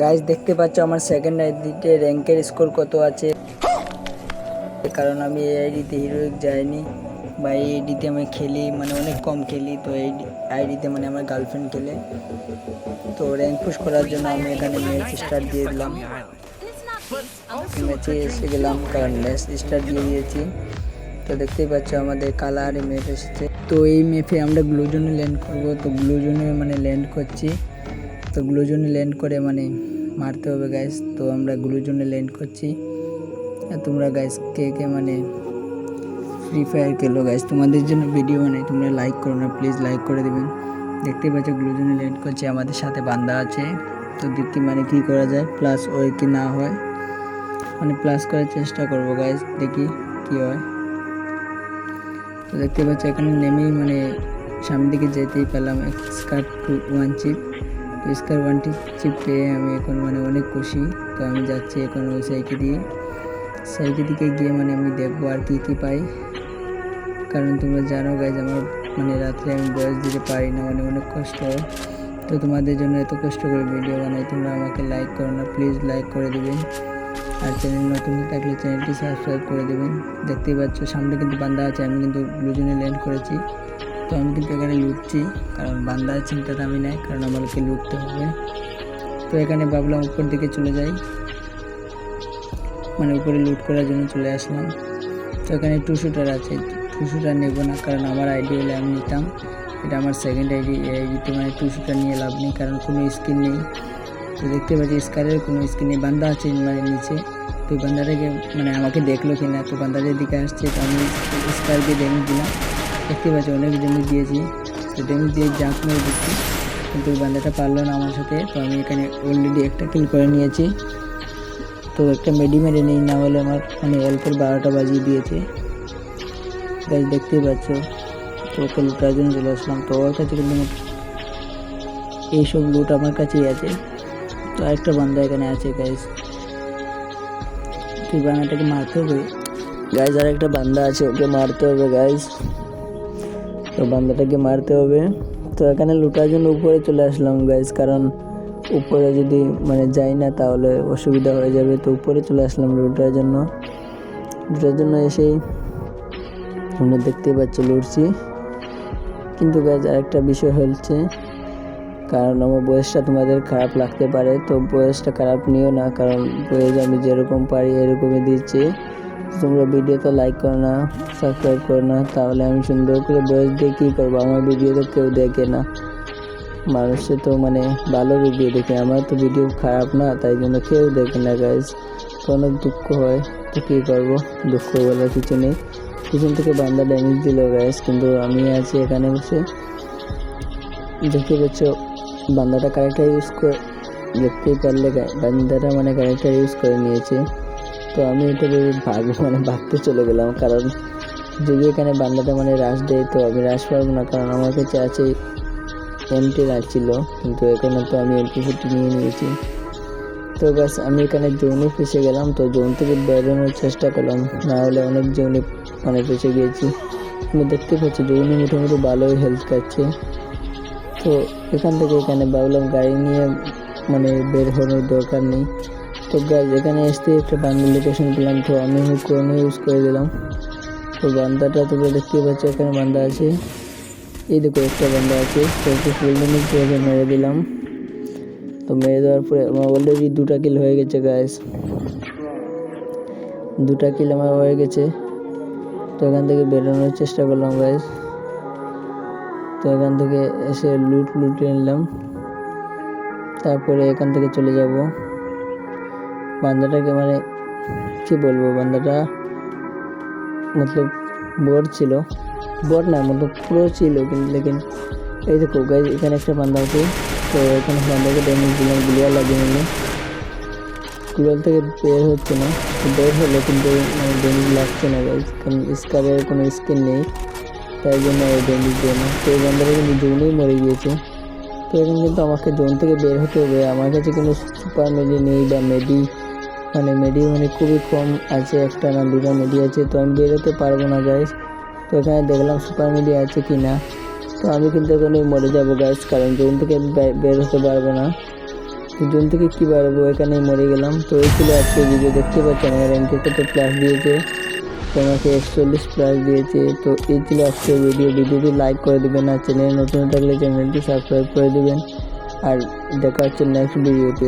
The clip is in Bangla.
গাইজ দেখতে পাচ্ছ আমার সেকেন্ড আইডিতে র্যাঙ্কের স্কোর কত আছে? কারণ আমি এই আইডিতে হিরোইক যাইনি বা এই আইডিতে আমি খেলি মানে অনেক কম খেলি। তো এই আইডিতে মানে আমার গার্লফ্রেন্ড খেলে। তো র্যাঙ্ক পুশ করার জন্য আমি এখানে ম্যাচ স্টার্ট দিয়ে দিলাম। ম্যাচে এসে গেলাম, কারণ ম্যাচ স্টার্ট দিয়ে দিয়েছি। তো দেখতেই পাচ্ছ আমাদের কালার ম্যাপ এসেছে। তো এই ম্যাপে আমরা গ্লুজনে ল্যান্ড করব। তো গ্লুজনে মানে ল্যান্ড করছি। তো গ্লুজনে ল্যান্ড করে মানে মারতে হবে গাইস তো আমরা গ্লুজনে ল্যান্ড করছি। আর তোমরা গাইস কে কে মানে ফ্রি ফায়ার খেলো গাইস তোমাদের জন্য ভিডিও বানাই, তোমরা লাইক করো না প্লিজ লাইক করে দেবেন। দেখতেই পাচ্ছ গ্লুজনে ল্যান্ড করছে, আমাদের সাথে বান্দা আছে। তো দেখি মানে কি করা যায় প্লাস ওই কি না হয়। মানে প্লাস করার চেষ্টা করব গাইস দেখি কি হয়। তো দেখতে পাচ্ছি এখানে নেমেই মানে সামনের দিকে যেতেই পেলাম স্কার টু ওয়ান চিপ তো স্কার ওয়ান চিপ পেয়ে আমি এখন মানে অনেক খুশি। তো আমি যাচ্ছি এখন ওই সাইকে দিয়ে। সাইকে দিকে গিয়ে মানে আমি দেখব আর কী কী পাই। কারণ তোমরা জানো গাইজ আমার মানে রাত্রে আমি বয়স দিতে পারি না মানে অনেক কষ্ট। তো তোমাদের জন্য এত কষ্ট করে ভিডিও বানাই, তোমরা আমাকে লাইক করো না প্লিজ লাইক করে দেবেন আর চ্যানেল নতুন থাকলে চ্যানেলটি সাবস্ক্রাইব করে দেবেন দেখতেই পাচ্ছ, সামনে কিন্তু বান্দা আছে, আমি কিন্তু ব্লুজনে ল্যান্ড করেছি। আমি কিন্তু এখানে লুটছি, কারণ বান্দার চিন্তা দামি নাই, কারণ আমাকে লুটতে হবে। তো এখানে ভাবলাম উপর দিকে চলে যাই। মানে উপরে লুট করার জন্য চলে আসলাম। তো এখানে টু শুটার আছে টু শুটার নেব না, কারণ আমার আইডি হলে আমি নিতাম। এটা আমার সেকেন্ড আইডি এই আইডিতে মানে টু শুটার নিয়ে লাভ নেই, কারণ কোনো স্কিন নেই। তো দেখতে পাচ্ছি স্কারের কোনো স্কিন নেই, বান্দা আছে মানে নিচে। তো বান্দাটাকে মানে আমাকে দেখল কিনা, তো বান্দাদের দিকে আসছে, তো আমি স্কারকে ড্যামেজ দিলাম। দেখতে পাচ্ছি অনেক ড্যামেজ দিয়েছি। তো ড্যামেজ দিয়ে জাম্প মেরে দিচ্ছি। কিন্তু বান্দাটা পারল না আমার সাথে। তো আমি এখানে অলরেডি একটা কিল করে নিয়েছি। তো একটা মেডি মেরে নেই, না হলে আমার মানে অল্পের বারোটা বাজিয়ে দিয়েছে। গাছ দেখতেই পাচ্ছ। তো ওকে লুটার জন্য চলে আসলাম। তো ওর কাছে কিন্তু এইসব লুট আমার কাছেই আছে। তো আরেকটা বান্দা এখানে আছে গাইজ তুই বান্দাটাকে মারতে হবে। গাইজ আর একটা বান্দা আছে, ওকে মারতে হবে গাইজ তো বান্দাটাকে মারতে হবে। তো এখানে লুটার জন্য উপরে চলে আসলাম গাইজ কারণ উপরে যদি মানে যাই না তাহলে অসুবিধা হয়ে যাবে। তো উপরে চলে আসলাম লুটার জন্য। লুটার জন্য এসেই আমরা দেখতেই পাচ্ছি লুটছি। কিন্তু গাইজ আরেকটা বিষয় হচ্ছে, কারণ আমার বয়সটা তোমাদের খারাপ লাগতে পারে। তো বয়সটা খারাপ নিও না, কারণ বয়স আমি যেরকম পারি এরকমই দিচ্ছি। তোমরা ভিডিওতে লাইক করো না সাবস্ক্রাইব করো না, তাহলে আমি সুন্দর করে বয়স দিয়ে কী করব? আমার ভিডিও তো কেউ দেখে না। মানুষে তো মানে ভালো ভিডিও দেখে, আমার তো ভিডিও খারাপ না, তাই জন্য কেউ দেখে না গাইজ অনেক দুঃখ হয় তো কী করব? দুঃখ বলার কিছু নেই। পিছন থেকে বান্দা ড্যামেজ দিল গাইজ কিন্তু আমি আছি এখানে বসে। দেখতে পাচ্ছ, বান্দাটা ক্যারেক্টার ইউজ করে দেখতেই পারলে বান্দাটা মানে ক্যারেক্টার ইউজ করে নিয়েছে। তো আমি এটা ভেবে ভাগ মানে ভাগতে চলে গেলাম, কারণ যদি এখানে বান্দাটা মানে রাশ দেয় তো আমি রাশ পারব না, কারণ আমার কাছে আছে এমটি রাখছিল কিন্তু এখানে তো আমি এমটি ফিফটি নিয়ে নিয়েছি। তো ব্যাস, আমি এখানে জোনে ফেসে গেলাম, তো জোন থেকে বেরোনোর চেষ্টা করলাম, না হলে অনেক জোনে মানে ফেসে গিয়েছি। আমি দেখতে পাচ্ছি জোনে মোটামুটি ভালোই হেল্প খাচ্ছে। তো এখান থেকে এখানে ভাবলাম গাড়ি নিয়ে মানে বের হওয়ার দরকার নেই। তো গাছ এখানে আসতে একটা বাংলা লোকেশন পেলাম। তো আমি ক্রোনো ইউজ করে দিলাম। তো বান্দাটা তোমরা দেখতেই পাচ্ছ, এখানে বান্দা আছে। এই দেখো, একটা বান্দা আছে। তো একটু ফুল মেরে দিলাম। তো মেরে দেওয়ার পরে আমার অলরেডি দুটা কিল হয়ে গেছে গাছ দুটা কিল আমার হয়ে গেছে। তো এখান থেকে বেরোনোর চেষ্টা করলাম গাছ তো এখান থেকে এসে লুট লুটে নিলাম। তারপরে এখান থেকে চলে যাব। বান্দাটাকে মানে কি বলব, বান্দাটা মতলব বট ছিল। বট না, মতলব পুরো ছিল কিন্তু লেকিন এই দেখো গাইজ এখানে একটা বান্দা আছে। তো এখানে বান্দাকে ড্যামেজ দিলাম গুলিয়া লাগিয়ে নিলাম। গুগল থেকে বের হচ্ছে না, বের হলো কিন্তু মানে ড্যামেজ লাগছে না গাইজ কারণ স্কারের কোনো স্কিন নেই। তাই জন্য এই ড্যামেজ দেয় না। তো এই বান্দাটা কিন্তু জোনেই মরে গিয়েছে। তো এখন কিন্তু আমাকে জোন থেকে বের হতে হবে। আমার কাছে কোনো সুপার মেডি নেই বা মেডি মানে মেডি মানে খুবই কম আছে, একটা না দুটো মেডি আছে, তো আমি বেরোতে পারব না গাইজ তো এখানে দেখলাম সুপার মেডি আছে কি না তো আমি কিন্তু এখানে মরে যাব গাইজ কারণ জোন থেকে বের হতে পারব না। দুজন থেকে কী পারব, এখানেই মরে গেলাম। তো এই ছিল আজকে ভিডিও দেখতে পাচ্ছি আমার র্যাঙ্কে কত প্লাস দিয়েছে, তো আমাকে একচল্লিশ প্লাস দিয়েছে। তো এই ছিল আজকে ভিডিও ভিডিওটি লাইক করে দেবেন আর চ্যানেল নতুন থাকলে চ্যানেলটি সাবস্ক্রাইব করে দেবেন। আর দেখা হচ্ছে নেক্সট ভিডিওতে